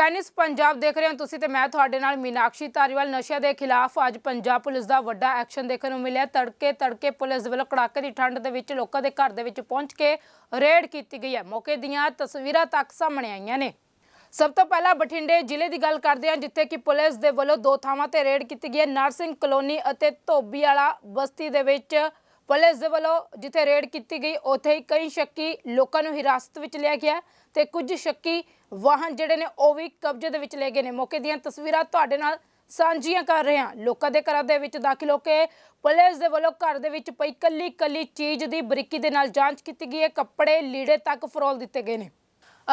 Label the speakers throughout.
Speaker 1: ਸਕਾਈਨਿਸ ਪੰਜਾਬ ਦੇਖ ਰਹੇ ਹੋ ਤੁਸੀਂ ਤੇ ਮੈਂ ਤੁਹਾਡੇ ਨਾਲ ਮੀਨਾਕਸ਼ੀ ਧਾਰੀਵਾਲ। ਨਸ਼ਿਆਂ ਦੇ ਖਿਲਾਫ ਅੱਜ ਪੰਜਾਬ ਪੁਲਿਸ ਦਾ ਵੱਡਾ ਐਕਸ਼ਨ ਦੇਖਣ ਨੂੰ ਮਿਲਿਆ। ਤੜਕੇ ਤੜਕੇ ਪੁਲਿਸ ਦੇ ਵੱਲੋਂ ਕੜਾਕੇ ਦੀ ਠੰਡ ਦੇ ਵਿੱਚ ਲੋਕਾਂ ਦੇ ਘਰ ਦੇ ਵਿੱਚ ਪਹੁੰਚ ਕੇ ਰੇਡ ਕੀਤੀ ਗਈ ਹੈ। ਮੌਕੇ ਦੀਆਂ ਤਸਵੀਰਾਂ ਤੱਕ ਸਾਹਮਣੇ ਆਈਆਂ ਨੇ। ਸਭ ਤੋਂ ਪਹਿਲਾਂ ਬਠਿੰਡੇ ਜ਼ਿਲ੍ਹੇ ਦੀ ਗੱਲ ਕਰਦੇ ਹਾਂ, ਜਿੱਥੇ ਕਿ ਪੁਲਿਸ ਦੇ ਵੱਲੋਂ ਦੋ ਥਾਵਾਂ ਤੇ ਰੇਡ ਕੀਤੀ ਗਈ ਹੈ। ਨਰਸਿੰਗ ਕਲੋਨੀ ਅਤੇ ਧੋਬੀ ਵਾਲਾ ਬਸਤੀ ਦੇ ਵਿੱਚ ਪੁਲਿਸ ਦੇ ਵੱਲੋਂ ਜਿੱਥੇ ਰੇਡ ਕੀਤੀ ਗਈ, ਉੱਥੇ ਹੀ ਕਈ ਸ਼ੱਕੀ ਲੋਕਾਂ ਨੂੰ ਹਿਰਾਸਤ ਵਿੱਚ ਲਿਆ ਗਿਆ ਤੇ ਕੁਝ ਸ਼ੱਕੀ ਵਾਹਨ ਜਿਹੜੇ ਨੇ ਉਹ ਵੀ ਕਬਜ਼ੇ ਦੇ ਵਿੱਚ ਲਏ ਗਏ ਨੇ। ਮੌਕੇ ਦੀਆਂ ਤਸਵੀਰਾਂ ਤੁਹਾਡੇ ਨਾਲ ਸਾਂਝੀਆਂ ਕਰ ਰਹੇ ਹਾਂ। ਲੋਕਾਂ ਦੇ ਘਰਾਂ ਦੇ ਵਿੱਚ ਦਾਖਲ ਹੋ ਕੇ ਪੁਲਿਸ ਦੇ ਵੱਲੋਂ ਘਰ ਦੇ ਵਿੱਚ ਪਈ ਕੱਲੀ ਕੱਲੀ ਚੀਜ਼ ਦੀ ਬਰੀਕੀ ਦੇ ਨਾਲ ਜਾਂਚ ਕੀਤੀ ਗਈ ਹੈ। ਕੱਪੜੇ ਲੀੜੇ ਤੱਕ ਫਰੋਲ ਦਿੱਤੇ ਗਏ ਨੇ।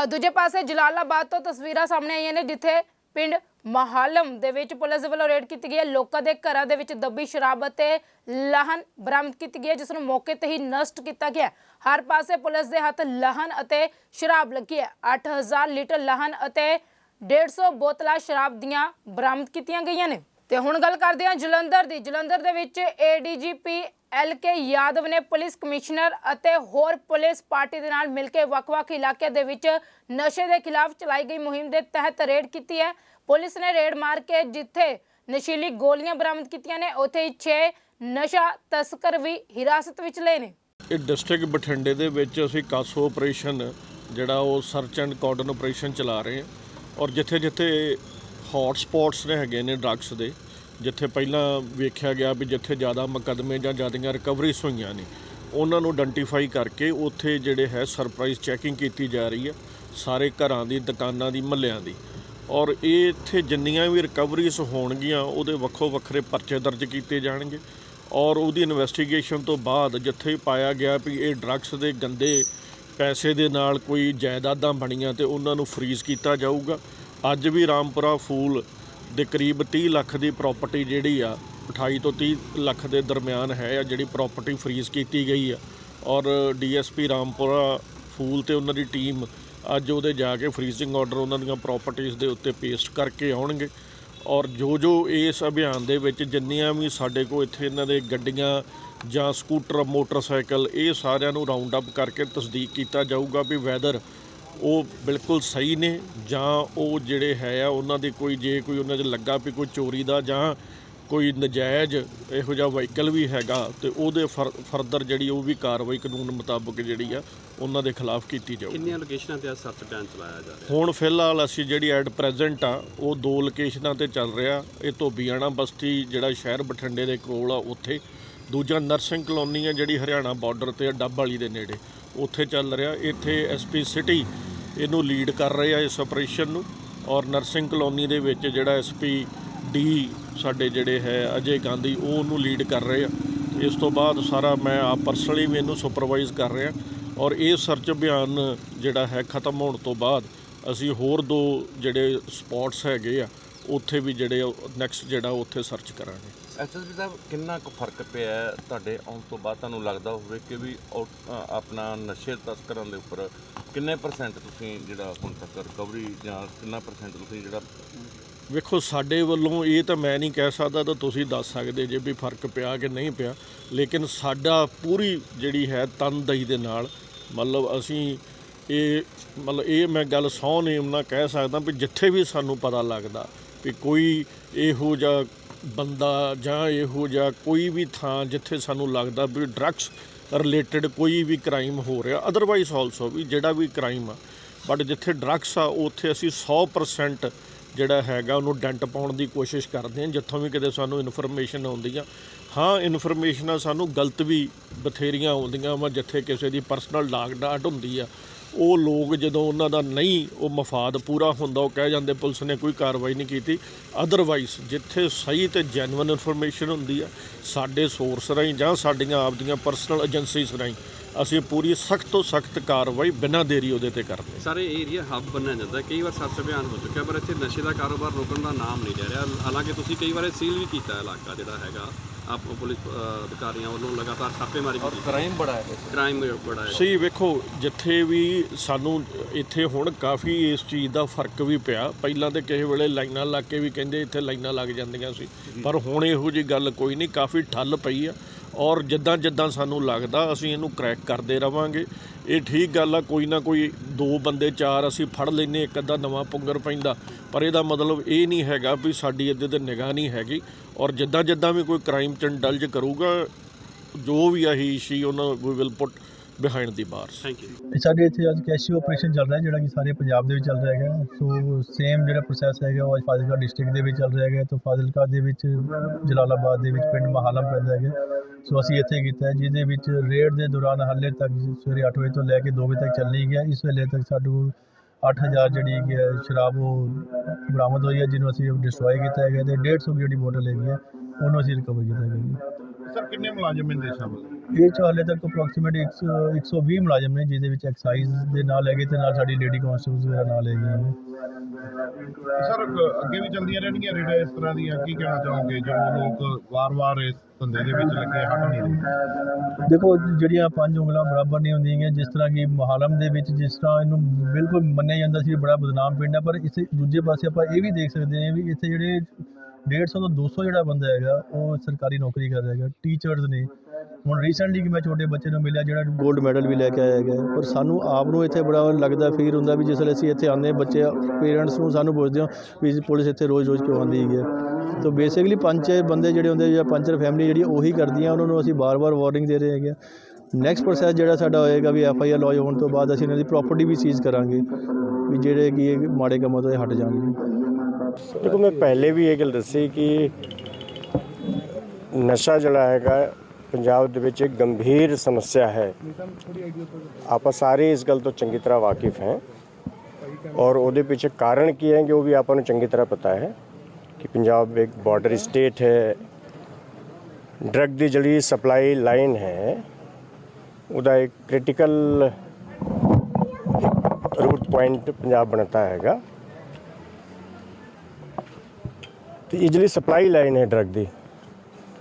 Speaker 1: ਦੂਜੇ ਪਾਸੇ ਜਲਾਲਾਬਾਦ ਤੋਂ ਤਸਵੀਰਾਂ ਸਾਹਮਣੇ ਆਈਆਂ ਨੇ, ਜਿੱਥੇ ਪਿੰਡ ਮਹਾਲਮ ਦੇ ਵਿੱਚ ਪੁਲਿਸ ਵੱਲੋਂ ਰੇਡ ਕੀਤੀ ਗਈ ਹੈ। ਲੋਕਾਂ ਦੇ ਘਰਾਂ ਦੇ ਵਿੱਚ ਦੱਬੀ ਸ਼ਰਾਬ ਅਤੇ ਲਾਹਨ ਬਰਾਮਦ ਕੀਤੀ ਗਈ ਹੈ, ਜਿਸ ਨੂੰ ਮੌਕੇ ਤੇ ਹੀ ਨਸ਼ਟ ਕੀਤਾ ਗਿਆ ਹਰ ਪਾਸੇ ਪੁਲਿਸ ਦੇ ਹੱਥ ਲਾਹਨ ਅਤੇ ਸ਼ਰਾਬ ਲੱਗੀ ਹੈ। 8000 ਲੀਟਰ ਲਹਨ ਅਤੇ 150 ਬੋਤਲਾਂ ਸ਼ਰਾਬ ਦੀਆਂ ਬਰਾਮਦ ਕੀਤੀਆਂ ਗਈਆਂ ਨੇ। ਤੇ ਹੁਣ ਗੱਲ ਕਰਦੇ ਹਾਂ ਜਲੰਧਰ ਦੀ। ਜਲੰਧਰ ਦੇ ਵਿੱਚ ਏਡੀਜੀਪੀ ਐਲ ਕੇ ਯਾਦਵ ਨੇ ਪੁਲਿਸ ਕਮਿਸ਼ਨਰ ਅਤੇ ਹੋਰ ਪੁਲਿਸ ਪਾਰਟੀ ਦੇ ਨਾਲ ਮਿਲ ਕੇ ਵੱਖ-ਵੱਖ ਇਲਾਕਿਆਂ ਦੇ ਵਿੱਚ ਨਸ਼ੇ ਦੇ ਖਿਲਾਫ ਚਲਾਈ ਗਈ ਮੁਹਿੰਮ ਦੇ ਤਹਿਤ ਰੇਡ ਕੀਤੀ ਹੈ। ਪੁਲਿਸ ਨੇ ਰੇਡ ਮਾਰ ਕੇ ਜਿੱਥੇ ਨਸ਼ੀਲੀ ਗੋਲੀਆਂ ਬਰਾਮਦ ਕੀਤੀਆਂ ਨੇ, ਉੱਥੇ ਹੀ 6 ਨਸ਼ਾ ਤਸਕਰ ਵੀ ਹਿਰਾਸਤ ਵਿੱਚ ਲਏ ਨੇ।
Speaker 2: ਇਹ ਡਿਸਟ੍ਰਿਕਟ ਬਠਿੰਡੇ ਦੇ ਵਿੱਚ ਅਸੀਂ ਕਾਸੋ ਆਪਰੇਸ਼ਨ, ਜਿਹੜਾ ਉਹ ਸਰਚ ਐਂਡ ਕਾਰਡਨ ਆਪਰੇਸ਼ਨ ਚਲਾ ਰਹੇ ਹਾਂ। ਔਰ ਜਿੱਥੇ ਜਿੱਥੇ ਹੌਟ ਸਪੌਟਸ ਨੇ ਹੈਗੇ ਨੇ ਡਰੱਗਸ ਦੇ ਜਿੱਥੇ ਪਹਿਲਾਂ ਵੇਖਿਆ ਗਿਆ ਵੀ ਜਿੱਥੇ ਜ਼ਿਆਦਾ ਮੁਕੱਦਮੇ ਜਾਂ ਜ਼ਿਆਦੀਆਂ ਰਿਕਵਰੀਜ਼ ਹੋਈਆਂ ਨੇ, ਉਹਨਾਂ ਨੂੰ ਆਇਡੈਂਟੀਫਾਈ ਕਰਕੇ ਉੱਥੇ ਜਿਹੜੇ ਹੈ ਸਰਪ੍ਰਾਈਜ਼ ਚੈਕਿੰਗ ਕੀਤੀ ਜਾ ਰਹੀ ਹੈ, ਸਾਰੇ ਘਰਾਂ ਦੀ, ਦੁਕਾਨਾਂ ਦੀ, ਮਹੱਲਿਆਂ ਦੀ। ਔਰ ਇਹ ਇੱਥੇ ਜਿੰਨੀਆਂ ਵੀ ਰਿਕਵਰੀਜ਼ ਹੋਣਗੀਆਂ, ਉਹਦੇ ਵੱਖੋ ਵੱਖਰੇ ਪਰਚੇ ਦਰਜ ਕੀਤੇ ਜਾਣਗੇ। ਔਰ ਉਹਦੀ ਇਨਵੈਸਟੀਗੇਸ਼ਨ ਤੋਂ ਬਾਅਦ ਜਿੱਥੇ ਪਾਇਆ ਗਿਆ ਵੀ ਇਹ ਡਰੱਗਸ ਦੇ ਗੰਦੇ ਪੈਸੇ ਦੇ ਨਾਲ ਕੋਈ ਜਾਇਦਾਦਾਂ ਬਣੀਆਂ ਤੇ ਉਹਨਾਂ ਨੂੰ ਫਰੀਜ਼ ਕੀਤਾ ਜਾਊਗਾ। ਅੱਜ ਵੀ ਰਾਮਪੁਰਾ ਫੂਲ ਦੇ ਕਰੀਬ 30 ਲੱਖ ਦੀ ਪ੍ਰਾਪਰਟੀ ਜਿਹੜੀ ਆ 28 ਤੋਂ 30 ਲੱਖ ਦੇ ਦਰਮਿਆਨ ਹੈ ਆ, ਜਿਹੜੀ ਪ੍ਰਾਪਰਟੀ ਫਰੀਜ਼ ਕੀਤੀ ਗਈ ਆ। ਔਰ ਡੀਐਸਪੀ ਰਾਮਪੁਰਾ ਫੂਲ ਤੇ ਉਹਨਾਂ ਦੀ ਟੀਮ ਅੱਜ ਉਹਦੇ ਜਾ ਕੇ ਫਰੀਜ਼ਿੰਗ ਆਰਡਰ ਉਹਨਾਂ ਦੀਆਂ ਪ੍ਰਾਪਰਟੀਆਂ ਦੇ ਉੱਤੇ ਪੇਸਟ ਕਰਕੇ ਆਉਣਗੇ। ਔਰ ਜੋ ਜੋ ਇਸ ਅਭਿਆਨ ਦੇ ਵਿੱਚ ਜਿੰਨੀਆਂ ਵੀ ਸਾਡੇ ਕੋਲ ਇੱਥੇ ਇਹਨਾਂ ਦੇ ਗੱਡੀਆਂ ਜਾਂ ਸਕੂਟਰ ਮੋਟਰਸਾਈਕਲ ਇਹ ਸਾਰਿਆਂ ਨੂੰ ਰਾਉਂਡ ਅਪ ਕਰਕੇ ਤਸਦੀਕ ਕੀਤਾ ਜਾਊਗਾ ਵੀ ਵੈਦਰ ਉਹ ਬਿਲਕੁਲ ਸਹੀ ਨੇ ਜਾਂ ਉਹ ਜਿਹੜੇ ਹੈ ਆ ਉਹਨਾਂ ਦੀ ਕੋਈ ਜੇ ਕੋਈ ਉਹਨਾਂ 'ਚ ਲੱਗਾ ਵੀ ਕੋਈ ਚੋਰੀ ਦਾ ਜਾਂ ਕੋਈ ਨਜਾਇਜ਼ ਇਹੋ ਜਿਹਾ ਵਹੀਕਲ ਵੀ ਹੈਗਾ ਤੇ ਉਹਦੇ ਫਰਦਰ ਜਿਹੜੀ ਉਹ ਵੀ ਕਾਰਵਾਈ ਕਾਨੂੰਨ ਮੁਤਾਬਕ ਜਿਹੜੀ ਆ ਉਹਨਾਂ ਦੇ ਖਿਲਾਫ ਕੀਤੀ ਜਾਊ
Speaker 3: ਕਿੰਨੀਆਂ ਲੋਕੇਸ਼ਨਾਂ ਤੇ ਅੱਜ ਸਰਚ ਅਭਿਆਨ ਚਲਾਇਆ ਜਾ ਰਿਹਾ?
Speaker 2: ਹੁਣ ਫਿਲਹਾਲ ਅਸੀਂ ਜਿਹੜੀ ਐਟ ਪ੍ਰੈਜ਼ੈਂਟ ਆ ਉਹ ਦੋ ਲੋਕੇਸ਼ਨਾਂ ਤੇ ਚੱਲ ਰਿਹਾ। ਇਹ ਧੋਬੀਆਣਾ ਬਸਤੀ ਜਿਹੜਾ ਸ਼ਹਿਰ ਬਠਿੰਡੇ ਦੇ ਕੋਲ ਆ ਉੱਥੇ। ਦੂਜਾ ਨਰਸਿੰਗ ਕਲੋਨੀ ਆ ਜਿਹੜੀ ਹਰਿਆਣਾ ਬਾਰਡਰ ਤੇ ਡੱਬ ਵਾਲੀ ਦੇ ਨੇੜੇ। ਉੱਥੇ ਚੱਲ ਰਿਹਾ। ਇੱਥੇ ਐਸਪੀ ਸਿਟੀ ਇਹਨੂੰ ਲੀਡ ਕਰ ਰਹੇ ਆ ਇਸ ਆਪਰੇਸ਼ਨ ਨੂੰ ਔਰ ਨਰਸਿੰਗ ਕਲੋਨੀ ਦੇ ਵਿੱਚ ਜਿਹੜਾ ਐਸਪੀ ਡੀ ਸਾਡੇ ਜਿਹੜੇ ਹੈ, ਅਜੇ ਗਾਂਧੀ, ਉਹ ਉਹਨੂੰ ਲੀਡ ਕਰ ਰਹੇ ਆ। ਇਸ ਤੋਂ ਬਾਅਦ ਸਾਰਾ ਮੈਂ ਆਪ ਪਰਸਨਲੀ ਵੀ ਇਹਨੂੰ ਸੁਪਰਵਾਈਜ਼ ਕਰ ਰਿਹਾ। ਔਰ ਇਹ ਸਰਚ ਅਭਿਆਨ ਜਿਹੜਾ ਹੈ, ਖਤਮ ਹੋਣ ਤੋਂ ਬਾਅਦ ਅਸੀਂ ਹੋਰ ਦੋ ਜਿਹੜੇ ਸਪੌਟਸ ਹੈਗੇ ਆ, ਉੱਥੇ ਵੀ ਜਿਹੜੇ ਨੈਕਸਟ ਜਿਹੜਾ ਉੱਥੇ ਸਰਚ ਕਰਾਂਗੇ।
Speaker 4: ਐਸਐਸਪੀ ਸਾਹਿਬ ਕਿੰਨਾ ਕੁ ਫ਼ਰਕ ਪਿਆ ਹੈ ਤੁਹਾਡੇ ਆਉਣ ਤੋਂ ਬਾਅਦ? ਤੁਹਾਨੂੰ ਲੱਗਦਾ ਹੋਵੇ ਕਿ ਵੀ ਆਊਟ- ਅ, ਆਪਣਾ ਨਸ਼ੇ ਤਸਕਰਾਂ ਦੇ ਉੱਪਰ ਕਿੰਨੇ ਪਰਸੈਂਟ ਤੁਸੀਂ ਜਿਹੜਾ ਹੁਣ ਤੱਕ ਰਿਕਵਰੀ ਜਾਂ ਕਿੰਨਾ ਪਰਸੈਂਟ ਤੁਸੀਂ ਜਿਹੜਾ
Speaker 2: ਵੇਖੋ ਸਾਡੇ ਵੱਲੋਂ ਇਹ ਤਾਂ ਮੈਂ ਨਹੀਂ ਕਹਿ ਸਕਦਾ ਤਾਂ ਤੁਸੀਂ ਦੱਸ ਸਕਦੇ ਜੇ ਵੀ ਫ਼ਰਕ ਪਿਆ ਕਿ ਨਹੀਂ ਪਿਆ ਲੇਕਿਨ ਸਾਡਾ ਪੂਰੀ ਜਿਹੜੀ ਹੈ ਤਨਦਹੀ ਦੇ ਨਾਲ ਮਤਲਬ ਅਸੀਂ ਇਹ ਮਤਲਬ ਇਹ ਮੈਂ ਗੱਲ ਸਹੁੰ ਨੇਮ ਨਾਲ ਕਹਿ ਸਕਦਾ ਵੀ ਜਿੱਥੇ ਵੀ ਸਾਨੂੰ ਪਤਾ ਲੱਗਦਾ ਵੀ ਕੋਈ ਇਹੋ ਜਿਹਾ ਬੰਦਾ ਜਾਂ ਇਹੋ ਜਿਹਾ ਕੋਈ ਵੀ ਥਾਂ ਜਿੱਥੇ ਸਾਨੂੰ ਲੱਗਦਾ ਵੀ ਡਰੱਗਸ ਰਿਲੇਟਡ ਕੋਈ ਵੀ ਕ੍ਰਾਈਮ ਹੋ ਰਿਹਾ ਅਦਰਵਾਈਜ਼ ਆਲਸੋ ਵੀ ਜਿਹੜਾ ਵੀ ਕ੍ਰਾਈਮ ਆ ਬਟ ਜਿੱਥੇ ਡਰੱਗਸ ਆ, ਉੱਥੇ ਅਸੀਂ 100% ਜਿਹੜਾ ਹੈਗਾ ਉਹਨੂੰ ਡੈਂਟ ਪਾਉਣ ਦੀ ਕੋਸ਼ਿਸ਼ ਕਰਦੇ ਹਾਂ, ਜਿੱਥੋਂ ਵੀ ਕਿਤੇ ਸਾਨੂੰ ਇਨਫੋਰਮੇਸ਼ਨ ਆਉਂਦੀ ਆ। ਹਾਂ ਇਨਫੋਰਮੇਸ਼ਨਾਂ ਸਾਨੂੰ ਗਲਤ ਵੀ ਬਥੇਰੀਆਂ ਆਉਂਦੀਆਂ ਵਾ, ਜਿੱਥੇ ਕਿਸੇ ਦੀ ਪਰਸਨਲ ਡਾਕ ਡਾਟ ਹੁੰਦੀ ਆ ਉਹ ਲੋਕ ਜਦੋਂ ਉਹਨਾਂ ਦਾ ਨਹੀਂ, ਉਹ ਮਫਾਦ ਪੂਰਾ ਹੁੰਦਾ, ਉਹ ਕਹਿ ਜਾਂਦੇ, ਪੁਲਿਸ ਨੇ ਕੋਈ ਕਾਰਵਾਈ ਨਹੀਂ ਕੀਤੀ। ਅਦਰਵਾਈਜ਼ ਜਿੱਥੇ ਸਹੀ ਤੇ ਜੈਨੂਇਨ ਇਨਫੋਰਮੇਸ਼ਨ ਹੁੰਦੀ ਆ, ਸਾਡੇ ਸੋਰਸ ਰਾਹੀਂ ਜਾਂ ਸਾਡੀਆਂ ਆਪਦੀਆਂ ਪਰਸਨਲ ਏਜੰਸੀਜ਼ ਰਾਹੀਂ, ਅਸੀਂ ਪੂਰੀ ਸਖਤ ਤੋਂ ਸਖਤ ਕਾਰਵਾਈ ਬਿਨਾਂ ਦੇਰੀ ਉਹਦੇ ਤੇ ਕਰਦੇ
Speaker 3: ਸਾਰੇ ਏਰੀਆ ਹੱਬ ਬਣਿਆ ਜਾਂਦਾ, ਕਈ ਵਾਰ ਸੱਚ ਅਭਿਆਨ ਹੋ ਚੁੱਕਿਆ, ਪਰ ਇੱਥੇ ਨਸ਼ੇ ਦਾ ਕਾਰੋਬਾਰ ਰੋਕਣ ਦਾ ਨਾਮ ਨਹੀਂ ਲੈ ਰਿਹਾ। ਹਾਲਾਂਕਿ ਤੁਸੀਂ ਕਈ ਵਾਰ ਸੀਲ ਵੀ ਕੀਤਾ ਇਲਾਕਾ ਜਿਹੜਾ ਹੈਗਾ। ਆਪ ਪੁਲਿਸ ਅ, ਅਧਿਕਾਰੀਆਂ ਵੱਲੋਂ ਲਗਾਤਾਰ ਛਾਪੇਮਾਰੀ ਵੀ ਕੀਤੀ।
Speaker 4: ਕ੍ਰਾਈਮ ਬੜਾ ਹੈ
Speaker 3: ਕ੍ਰਾਈਮ ਬੜਾ ਹੈ।
Speaker 2: ਸਹੀ ਵੇਖੋ ਜਿੱਥੇ ਵੀ ਸਾਨੂੰ ਇੱਥੇ ਹੁਣ ਕਾਫੀ ਇਸ ਚੀਜ਼ ਦਾ ਫ਼ਰਕ ਵੀ ਪਿਆ। ਪਹਿਲਾਂ ਤੇ ਕਿਸੇ ਵੇਲੇ ਲਾਈਨਾਂ ਲੱਗ ਕੇ ਵੀ ਕਹਿੰਦੇ ਇੱਥੇ ਲਾਈਨਾਂ ਲੱਗ ਜਾਂਦੀਆਂ ਸੀ। ਪਰ ਹੁਣ ਇਹੋ ਜੀ ਗੱਲ ਕੋਈ ਨਹੀਂ ਕਾਫੀ ਠੱਲ ਪਈ ਆ। ਔਰ ਜਿੱਦਾਂ ਜਿੱਦਾਂ ਸਾਨੂੰ ਲੱਗਦਾ ਅਸੀਂ ਇਹਨੂੰ ਕਰੈਕ ਕਰਦੇ ਰਵਾਂਗੇ। ਇਹ ਠੀਕ ਗੱਲ ਆ ਕੋਈ ਨਾ ਕੋਈ ਦੋ ਬੰਦੇ ਚਾਰ ਅਸੀਂ ਫੜ ਲੈਨੇ ਇੱਕ ਅੱਧਾ ਨਵਾਂ ਪੁੰਗਰ ਪੈਂਦਾ। ਪਰ ਇਹਦਾ ਮਤਲਬ ਇਹ ਨਹੀਂ ਹੈਗਾ ਵੀ ਸਾਡੀ ਇਹਦੇ ਤੇ ਨਿਗਾਹ ਨਹੀਂ ਹੈਗੀ। ਔਰ ਜਿੱਦਾਂ ਜਿੱਦਾਂ ਵੀ ਕੋਈ ਕ੍ਰਾਈਮ ਚ ਇੰਡਲਜ ਕਰੂਗਾ ਜੋ ਵੀ ਆਹੀ ਸ਼ੀ ਉਹਨਾਂ we will put behind the
Speaker 3: bars thank
Speaker 5: you ਸਾਡੇ ਇੱਥੇ ਅੱਜ ਕੈਸ਼ੀਓ ਆਪਰੇਸ਼ਨ ਚੱਲ ਰਿਹਾ ਜਿਹੜਾ ਕਿ ਸਾਰੇ ਪੰਜਾਬ ਦੇ ਵਿੱਚ ਚੱਲ ਰਿਹਾ ਹੈਗਾ। ਸੋ ਸੇਮ ਜਿਹੜਾ ਪ੍ਰੋਸੈਸ ਹੈਗਾ ਉਹ ਅੱਜ ਫਾਜ਼ਿਲਕਾ ਡਿਸਟ੍ਰਿਕਟ ਦੇ ਵਿੱਚ ਚੱਲ ਰਿਹਾ ਹੈਗਾ। ਤੋਂ ਫਾਜ਼ਿਲਕਾ ਦੇ ਵਿੱਚ ਜਲਾਲਾਬਾਦ ਦੇ ਵਿੱਚ ਪਿੰਡ ਮਹਾਲਮ ਪੈਂਦਾ ਹੈਗਾ। ਸੋ ਅਸੀਂ ਇੱਥੇ ਕੀਤਾ ਜਿਹਦੇ ਵਿੱਚ ਰੇਡ ਦੇ ਦੌਰਾਨ ਹਾਲੇ ਤੱਕ ਸਵੇਰੇ 8 ਵਜੇ ਤੋਂ ਲੈ ਕੇ 2 ਵਜੇ ਤੱਕ ਚੱਲੀ ਗਿਆ। ਇਸ ਵੇਲੇ ਤੱਕ ਸਾਡੇ ਕੋਲ 8000 ਜਿਹੜੀ ਕਿ ਹੈ, ਸ਼ਰਾਬ ਉਹ ਬਰਾਮਦ ਹੋਈ ਹੈ, ਜਿਹਨੂੰ ਅਸੀਂ ਡਿਸਟਰੋਏ ਕੀਤਾ ਹੈਗਾ ਤੇ 150 ਜਿਹੜੀ ਬੋਤਲ ਹੈਗੀ ਹੈ, ਉਹਨੂੰ ਅਸੀਂ ਰਿਕਵਰ ਕੀਤਾ ਹੈਗਾ
Speaker 6: ਸਰ ਕਿੰਨੇ ਮੁਲਾਜ਼ਮ ਇਹਦੇ ਸ਼ਾਮਲ
Speaker 5: ਇਹ 'ਚ ਹਾਲੇ ਤੱਕ ਅਪਰੋਕਸੀਮੇਟ 120 ਮੁਲਾਜ਼ਮ ਨੇ ਜਿਹਦੇ ਵਿੱਚ ਐਕਸਾਈਜ਼ ਦੇ ਨਾਲ ਹੈਗੇ ਤੇ ਨਾਲ ਸਾਡੀ ਲੇਡੀ ਕਾਂਸਟੇਬਲਸ ਵਗੈਰਾ ਨਾਲ ਹੈਗੀਆਂ ਨੇ।
Speaker 6: ਸਰ ਅੱਗੇ ਵੀ ਚੱਲਦੀਆਂ ਰਹਿਣਗੀਆਂ ਰੇਡਾਂ ਇਸ ਤਰ੍ਹਾਂ ਦੀਆਂ? ਕੀ ਕਹਿਣਾ ਚਾਹੋਗੇ? ਜੋ ਲੋਕ ਵਾਰ-ਵਾਰ ਇਸ ਧੰਦੇ ਦੇ ਵਿੱਚ ਲੱਗੇ ਹਟ ਨਹੀਂ ਰਹੇ।
Speaker 5: ਦੇਖੋ ਜਿਹੜੀਆਂ ਪੰਜ ਉਂਗਲਾਂ ਬਰਾਬਰ ਨਹੀਂ ਹੁੰਦੀਆਂ ਜਿਸ ਤਰ੍ਹਾਂ ਕਿ ਮਹਾਲਮ ਦੇ ਵਿੱਚ ਜਿਸ ਤਰ੍ਹਾਂ ਇਹਨੂੰ ਬਿਲਕੁਲ ਮੰਨਿਆ ਜਾਂਦਾ ਸੀ ਬੜਾ ਬਦਨਾਮ ਪਿੰਡ ਹੈ ਪਰ ਇਸੇ ਦੂਜੇ ਪਾਸੇ ਆਪਾਂ ਇਹ ਵੀ ਦੇਖ ਸਕਦੇ ਹਾਂ ਵੀ ਇੱਥੇ ਜਿਹੜੇ 150 ਤੋਂ 200 ਜਿਹੜਾ ਬੰਦਾ ਹੈਗਾ, ਉਹ ਸਰਕਾਰੀ ਨੌਕਰੀ ਕਰ ਰਿਹਾ ਹੈਗਾ ਟੀਚਰਸ ਨੇ। ਹੁਣ ਰੀਸੈਂਟਲੀ ਕਿ ਮੈਂ ਛੋਟੇ ਬੱਚੇ ਨੂੰ ਮਿਲਿਆ ਜਿਹੜਾ 골ਡ ਮੈਡਲ ਵੀ ਲੈ ਕੇ ਆਇਆ ਹੈਗਾ ਪਰ ਸਾਨੂੰ ਆਪ ਨੂੰ ਇੱਥੇ ਬੜਾ ਲੱਗਦਾ, ਫੀਲ ਹੁੰਦਾ ਵੀ ਜਿਸ ਵੇਲੇ ਅਸੀਂ ਇੱਥੇ ਆਉਂਦੇ ਬੱਚੇ ਪੇਰੈਂਟਸ ਨੂੰ ਸਾਨੂੰ ਪੁੱਛਦੇ ਹੋ ਵੀ ਪੁਲਿਸ ਇੱਥੇ ਰੋਜ਼-ਰੋਜ਼ ਕਿਉਂ ਆਉਂਦੀ ਹੈਗੀ ਹੈ। ਤਾਂ ਬੇਸਿਕਲੀ ਪੰਜ ਬੰਦੇ ਜਿਹੜੇ ਹੁੰਦੇ ਜਾਂ ਪੰਚਰ ਫੈਮਿਲੀ ਜਿਹੜੀ ਉਹੀ ਕਰਦੀਆਂ, ਉਹਨਾਂ ਨੂੰ ਅਸੀਂ ਬਾਰ-ਬਾਰ ਵਾਰਨਿੰਗ ਦੇ ਰਹੇ ਹੈਗੇ ਨੈਕਸਟ ਪ੍ਰੋਸੈਸ ਜਿਹੜਾ ਸਾਡਾ ਹੋਏਗਾ ਵੀ ਐਫ ਆਈ ਆਰ ਲੌਜ ਹੋਣ ਤੋਂ ਬਾਅਦ ਅਸੀਂ ਇਹਨਾਂ ਦੀ ਪ੍ਰਾਪਰਟੀ ਵੀ ਸੀਜ਼ ਕਰਾਂਗੇ, ਵੀ ਜਿਹੜੇ ਕਿ ਮਾੜੇ ਕੰਮਾਂ ਤੋਂ ਇਹ ਹਟ ਜਾਣਗੇ।
Speaker 7: ਦੇਖੋ, ਮੈਂ ਪਹਿਲੇ ਵੀ ਇਹ ਗੱਲ ਦੱਸੀ ਕਿ ਨਸ਼ਾ ਜਿਹੜਾ ਹੈਗਾ, ਪੰਜਾਬ ਦੇ ਵਿੱਚ ਇੱਕ ਗੰਭੀਰ ਸਮੱਸਿਆ ਹੈ। ਆਪਾਂ ਸਾਰੇ ਇਸ ਗੱਲ ਤੋਂ ਚੰਗੀ ਤਰ੍ਹਾਂ ਵਾਕਿਫ ਹੈ। ਔਰ ਉਹਦੇ ਪਿੱਛੇ ਕਾਰਨ ਕੀ ਹੈ, ਕਿ ਉਹ ਵੀ ਆਪਾਂ ਨੂੰ ਚੰਗੀ ਤਰ੍ਹਾਂ ਪਤਾ ਹੈ ਕਿ ਪੰਜਾਬ ਇੱਕ ਬਾਰਡਰ ਸਟੇਟ ਹੈ। ਡਰਗ ਦੀ ਜਿਹੜੀ ਸਪਲਾਈ ਲਾਈਨ ਹੈ, ਉਹਦਾ ਇੱਕ ਕ੍ਰਿਟੀਕਲ ਰੂਟ ਪੁਆਇੰਟ ਪੰਜਾਬ ਬਣਤਾ ਹੈਗਾ। ਤੇ ਇਹ ਜਿਹੜੀ ਸਪਲਾਈ ਲਾਈਨ ਹੈ ਡਰਗ ਦੀ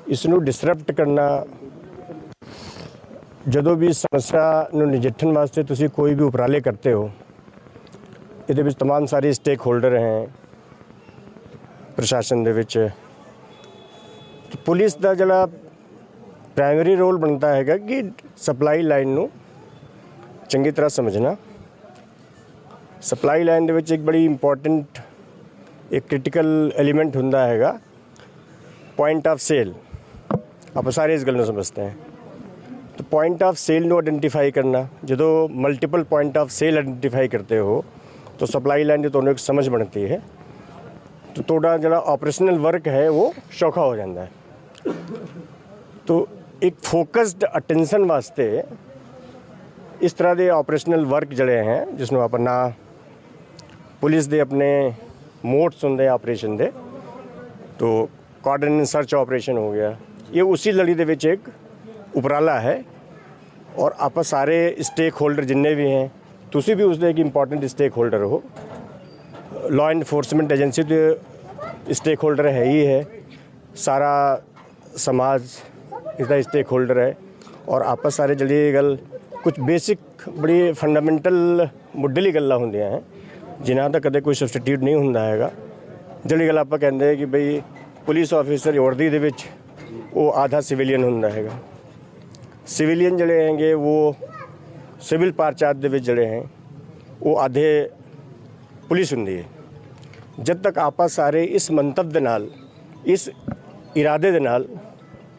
Speaker 7: ਇਸ ਨੂੰ ਡਿਸਰਪਟ ਕਰਨਾ ਜਦੋਂ ਵੀ ਇਸ ਸਮੱਸਿਆ ਨੂੰ ਨਜਿੱਠਣ ਵਾਸਤੇ ਤੁਸੀਂ ਕੋਈ ਵੀ ਉਪਰਾਲੇ ਕਰਤੇ ਹੋ ਇਹਦੇ ਵਿੱਚ तमाम ਸਾਰੇ ਸਟੇਕ ਹੋਲਡਰ ਹੈ ਪ੍ਰਸ਼ਾਸਨ ਦੇ ਵਿੱਚ ਤੇ ਪੁਲਿਸ ਦਾ ਜਿਹੜਾ ਪ੍ਰਾਇਮਰੀ ਰੋਲ ਬਣਦਾ ਹੈਗਾ ਕਿ ਸਪਲਾਈ ਲਾਈਨ ਨੂੰ ਚੰਗੀ ਤਰ੍ਹਾਂ ਸਮਝਣਾ ਸਪਲਾਈ ਲਾਈਨ ਦੇ ਵਿੱਚ ਇੱਕ ਬੜੀ ਇੰਪੋਰਟੈਂਟ ਇੱਕ ਕ੍ਰਿਟੀਕਲ ਐਲੀਮੈਂਟ ਹੁੰਦਾ ਹੈਗਾ। ਪੁਆਇੰਟ ਆਫ ਸੇਲ ਆਪਾਂ ਸਾਰੇ ਇਸ ਗੱਲ ਨੂੰ ਸਮਝਦੇ ਹਾਂ। ਤਾਂ ਪੁਆਇੰਟ ਆਫ ਸੇਲ ਨੂੰ ਆਇਡੈਂਟੀਫਾਈ ਕਰਨਾ। ਜਦੋਂ multiple point of sale identify ਕਰਤੇ ਹੋ, ਤਾਂ ਸਪਲਾਈ ਲਾਈਨ ਦੀ ਤੁਹਾਨੂੰ ਇੱਕ ਸਮਝ ਬਣਦੀ ਹੈ। ਤਾਂ ਤੁਹਾਡਾ ਜਿਹੜਾ ਆਪਰੇਸ਼ਨਲ ਵਰਕ ਹੈ, ਉਹ ਸੌਖਾ ਹੋ ਜਾਂਦਾ ਹੈ। ਤਾਂ ਇੱਕ ਫੋਕਸਡ ਅਟੈਂਸ਼ਨ ਵਾਸਤੇ ਇਸ ਤਰ੍ਹਾਂ ਦੇ ਆਪਰੇਸ਼ਨਲ ਵਰਕ ਜਿਹੜੇ ਹੈ, ਜਿਸ ਨੂੰ ਆਪਾਂ ਨਾ ਪੁਲਿਸ ਦੇ ਆਪਣੇ मोड्स ਹੁੰਦੇ ਆਪਰੇਸ਼ਨ ਦੇ तो ਕਾਰਡਨ ਸਰਚ ਆਪਰੇਸ਼ਨ ਹੋ ਗਿਆ ਇਹ ਉਸੇ ਲੜੀ ਦੇ ਵਿੱਚ ਇੱਕ ਉਪਰਾਲਾ ਹੈ ਔਰ ਆਪਾਂ ਸਾਰੇ ਸਟੇਕ ਹੋਲਡਰ ਜਿੰਨੇ ਵੀ ਹੈ ਤੁਸੀਂ ਵੀ ਉਸ ਦੇ ਇੱਕ ਇੰਪੋਰਟੈਂਟ ਸਟੇਕ ਹੋਲਡਰ ਹੋ ਲਾਅ ਇਨਫੋਰਸਮੈਂਟ ਏਜੰਸੀ ਦੇ ਸਟੇਕ ਹੋਲਡਰ ਹੈ ਹੀ ਹੈ ਸਾਰਾ ਸਮਾਜ ਇਸ ਦਾ ਸਟੇਕ ਹੋਲਡਰ ਹੈ ਔਰ ਆਪਾਂ ਸਾਰੇ ਜਿਹੜੀ ਇਹ ਗੱਲ ਕੁਝ ਬੇਸਿਕ ਬੜੀ ਫੰਡਾਮੈਂਟਲ ਮੁੱਢਲੀ ਗੱਲਾਂ ਹੁੰਦੀਆਂ ਹੈ ਜਿਨ੍ਹਾਂ ਦਾ ਕਦੇ ਕੋਈ ਸਬਸਟੀਟਿਊਟ ਨਹੀਂ ਹੁੰਦਾ ਹੈਗਾ। ਜਿਹੜੀ ਗੱਲ ਆਪਾਂ ਕਹਿੰਦੇ ਕਿ ਬਈ ਪੁਲਿਸ ਆਫੀਸਰ ਵਰਦੀ ਦੇ ਵਿੱਚ ਉਹ ਆਧਾ ਸਿਵਿਲੀਅਨ ਹੁੰਦਾ ਹੈਗਾ। ਸਿਵਿਲੀਅਨ ਜਿਹੜੇ ਹੈਗੇ ਉਹ ਸਿਵਲ ਪਾਰਚਾਰਜ ਦੇ ਵਿੱਚ ਜਿਹੜੇ ਹੈ, ਉਹ ਆਧੇ ਪੁਲਿਸ ਹੁੰਦੀ ਹੈ। ਜਦ ਤੱਕ ਆਪਾਂ ਸਾਰੇ ਇਸ ਮੰਤਵ ਦੇ ਨਾਲ, ਇਸ ਇਰਾਦੇ ਦੇ ਨਾਲ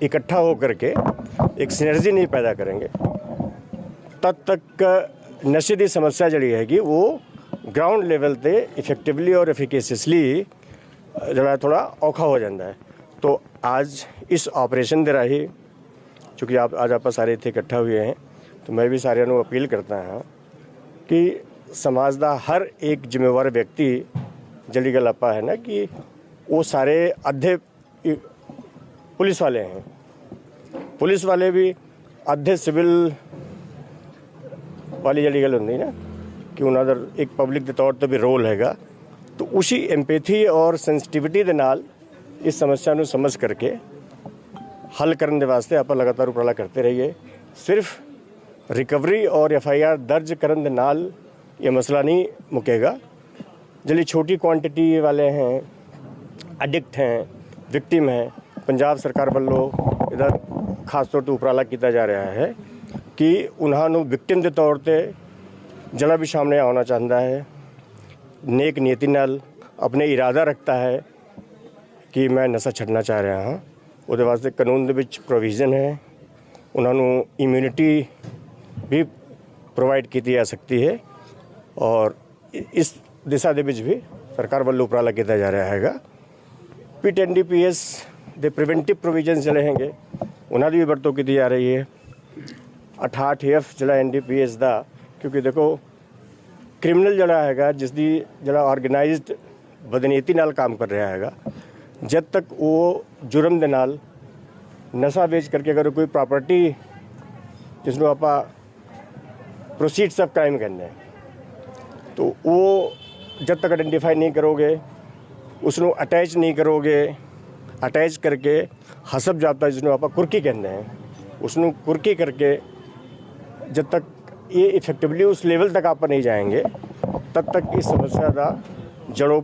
Speaker 7: ਇਕੱਠਾ ਹੋ ਕਰਕੇ ਇੱਕ ਸਿਨਰਜੀ ਨਹੀਂ ਪੈਦਾ ਕਰਾਂਗੇ, ਤਦ ਤੱਕ ਨਸ਼ੇ ਦੀ ਸਮੱਸਿਆ ਜਿਹੜੀ ਹੈਗੀ ਉਹ ਗਰਾਊਂਡ ਲੈਵਲ ਤੇ ਇਫੈਕਟਿਵਲੀ ਔਰ ਐਫੀਕੇਸੀਅਸਲੀ ਜਿਹੜਾ ਥੋੜਾ ਔਖਾ ਹੋ ਜਾਂਦਾ ਹੈ। ਤੋਂ ਅੱਜ ਇਸ ਆਪਰੇਸ਼ਨ ਦੇ ਰਾਹੀਂ, ਕਿਉਂਕਿ ਆਪ, ਅੱਜ ਆਪਾਂ ਸਾਰੇ ਇੱਥੇ ਇਕੱਠਾ ਹੋਏ ਹਾਂ, ਤਾਂ ਮੈਂ ਵੀ ਸਾਰਿਆਂ ਨੂੰ ਅਪੀਲ ਕਰਦਾ ਹਾਂ ਕਿ ਸਮਾਜ ਦਾ ਹਰ ਇੱਕ ਜ਼ਿੰਮੇਵਾਰ ਵਿਅਕਤੀ, ਜਿਹੜੀ ਗੱਲ ਆਪਾਂ ਹੈ ਨਾ ਕਿ ਉਹ ਸਾਰੇ ਅੱਧੇ ਪੁਲਿਸ ਵਾਲੇ हैं ਪੁਲਿਸ ਵਾਲੇ ਵੀ ਅੱਧੇ ਸਿਵਲ ਵਾਲੀ ਜਿਹੜੀ ਗੱਲ ਹੁੰਦੀ ਨਾ ਕਿ ਉਹਨਾਂ ਦਾ ਇੱਕ ਪਬਲਿਕ ਦੇ ਤੌਰ ਤੇ ਵੀ ਰੋਲ ਹੈਗਾ। ਤਾਂ ਉਸੇ ਐਮਪੈਥੀ ਔਰ ਸੈਂਸਿਟੀਵਿਟੀ ਦੇ ਨਾਲ ਇਸ ਸਮੱਸਿਆ ਨੂੰ ਸਮਝ ਕਰਕੇ ਹੱਲ ਕਰਨ ਦੇ ਵਾਸਤੇ ਆਪਾਂ ਲਗਾਤਾਰ ਉਪਰਾਲਾ ਕਰਦੇ ਰਹੀਏ। ਸਿਰਫ ਰਿਕਵਰੀ ਔਰ ਐਫ ਆਈ ਆਰ ਦਰਜ ਕਰਨ ਦੇ ਨਾਲ ਇਹ ਮਸਲਾ ਨਹੀਂ ਮੁਕੇਗਾ। ਜਿਹੜੇ ਛੋਟੀ ਕੁਆਂਟੀਟੀ ਵਾਲੇ ਹਨ ਐਡਿਕਟ ਹਨ ਵਿਕਟਿਮ ਹੈ, ਪੰਜਾਬ ਸਰਕਾਰ ਵੱਲੋਂ ਇਹਦਾ ਖਾਸ ਤੌਰ ਤੇ ਉਪਰਾਲਾ ਕੀਤਾ ਜਾ ਰਿਹਾ ਹੈ ਕਿ ਉਹਨਾਂ ਨੂੰ ਵਿਕਟਿਮ ਦੇ ਤੌਰ ਤੇ ਜਿਹੜਾ ਵੀ ਸਾਹਮਣੇ ਆਉਣਾ ਚਾਹੁੰਦਾ ਹੈ। ਨੇਕ ਨੀਤੀ ਨਾਲ ਆਪਣੇ ਇਰਾਦਾ ਰੱਖਦਾ ਹੈ ਕਿ ਮੈਂ ਨਸ਼ਾ ਛੱਡਣਾ ਚਾਹ ਰਿਹਾ ਹਾਂ। ਉਹਦੇ ਵਾਸਤੇ ਕਾਨੂੰਨ ਦੇ ਵਿੱਚ ਪ੍ਰੋਵੀਜ਼ਨ ਹੈ। ਉਹਨਾਂ ਨੂੰ ਇਮਿਊਨਿਟੀ ਵੀ ਪ੍ਰੋਵਾਈਡ ਕੀਤੀ ਜਾ ਸਕਦੀ ਹੈ ਔਰ ਇਸ ਦਿਸ਼ਾ ਦੇ ਵਿੱਚ ਵੀ ਸਰਕਾਰ ਵੱਲੋਂ ਉਪਰਾਲਾ ਕੀਤਾ ਜਾ ਰਿਹਾ ਹੈਗਾ। ਪਿਟ ਐਨਡੀਪੀਐਸ ਦੇ ਪ੍ਰੀਵੈਂਟਿਵ ਪ੍ਰੋਵੀਜ਼ਨਸ ਜਿਹੜੇ ਹੈਗੇ, ਉਹਨਾਂ ਦੀ ਵੀ ਵਰਤੋਂ ਕੀਤੀ ਜਾ ਰਹੀ ਹੈ। 68 ਐਫ ਜਿਹੜਾ ਐਨਡੀਪੀਐਸ ਦਾ ਕਿਉਂਕਿ ਦੇਖੋ ਕ੍ਰਿਮੀਨਲ ਜਿਹੜਾ ਹੈਗਾ ਜਿਸ ਦੀ ਜਿਹੜਾ ਆਰਗੇਨਾਈਜ਼ਡ ਬਦਨੀਤੀ ਨਾਲ ਕੰਮ ਕਰ ਰਿਹਾ ਹੈਗਾ, ਜਦ ਤੱਕ ਉਹ ਜੁਰਮ ਦੇ ਨਾਲ ਨਸ਼ਾ ਵੇਚ ਕਰਕੇ ਅਗਰ ਕੋਈ ਪ੍ਰਾਪਰਟੀ ਜਿਸ ਨੂੰ ਆਪਾਂ ਪ੍ਰੋਸੀਡਸ ਆਫ ਕ੍ਰਾਈਮ ਕਹਿੰਦੇ ਆ ਤੋ ਉਹ ਜਦ ਤੱਕ ਆਇਡੈਂਟੀਫਾਈ ਨਹੀਂ ਕਰੋਗੇ ਉਸ ਨੂੰ ਅਟੈਚ ਨਹੀਂ ਕਰੋਗੇ ਅਟੈਚ ਕਰਕੇ ਹਸਬ ਜਾਪਦਾ ਜਿਸ ਨੂੰ ਆਪਾਂ ਕੁਰਕੀ ਕਹਿੰਦੇ ਆ ਉਸ ਨੂੰ ਕੁਰਕੀ ਕਰਕੇ ਜਦ ਤੱਕ ਇਹ ਇਫੈਕਟਿਵਲੀ ਉਸ ਲੈਵਲ ਤੱਕ ਆਪਾਂ ਨਹੀਂ ਜਾਏंगे ਤਦ ਤੱਕ ਇਸ ਸਮੱਸਿਆ ਦਾ ਜੜੋਂ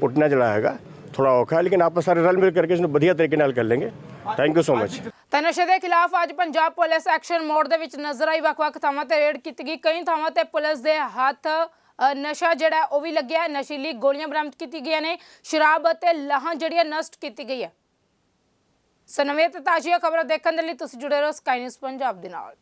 Speaker 7: ਪੁੱਟਣਾ ਜਿਹੜਾ ਹੈਗਾ ਥੋੜਾ ਔਖਾ ਹੈ ਲੇਕਿਨ ਆਪਾਂ ਸਾਰੇ ਰਲ ਮਿਲ ਕਰਕੇ ਇਸ ਨੂੰ ਵਧੀਆ ਤਰੀਕੇ ਨਾਲ ਕਰ ਲੈਂਗੇ ਥੈਂਕ ਯੂ ਸੋ ਮਚ
Speaker 1: ਤਾਂ ਨਸ਼ੇ ਦੇ ਖਿਲਾਫ ਅੱਜ ਪੰਜਾਬ ਪੁਲਿਸ ਐਕਸ਼ਨ ਮੋਡ ਦੇ ਵਿੱਚ ਨਜ਼ਰ ਆਈ ਵੱਖ-ਵੱਖ ਥਾਵਾਂ ਤੇ ਰੇਡ ਕੀਤੀ ਗਈ ਕਈ ਥਾਵਾਂ ਤੇ ਪੁਲਿਸ ਦੇ ਹੱਥ ਅ, ਨਸ਼ਾ ਜਿਹੜਾ ਹੈ ਉਹ ਵੀ ਲੱਗਿਆ ਹੈ ਨਸ਼ੀਲੀ ਗੋਲੀਆਂ ਬਰਾਮਦ ਕੀਤੀ ਗਈਆਂ ਨੇ ਸ਼ਰਾਬ ਅਤੇ ਲਾਹਾਂ ਜਿਹੜੀਆਂ ਨਸ਼ਟ ਕੀਤੀ ਗਈ ਹੈ ਸੋ ਨਵੇਂ ਤੇ ਤਾਜ਼ੀਆਂ ਖਬਰਾਂ ਦੇਖਣ ਦੇ ਲਈ ਤੁਸੀਂ ਜੁੜੇ ਰਹੋ ਸਕਾਈ ਨਿਊਜ਼ ਪੰਜਾਬ ਦੇ ਨਾਲ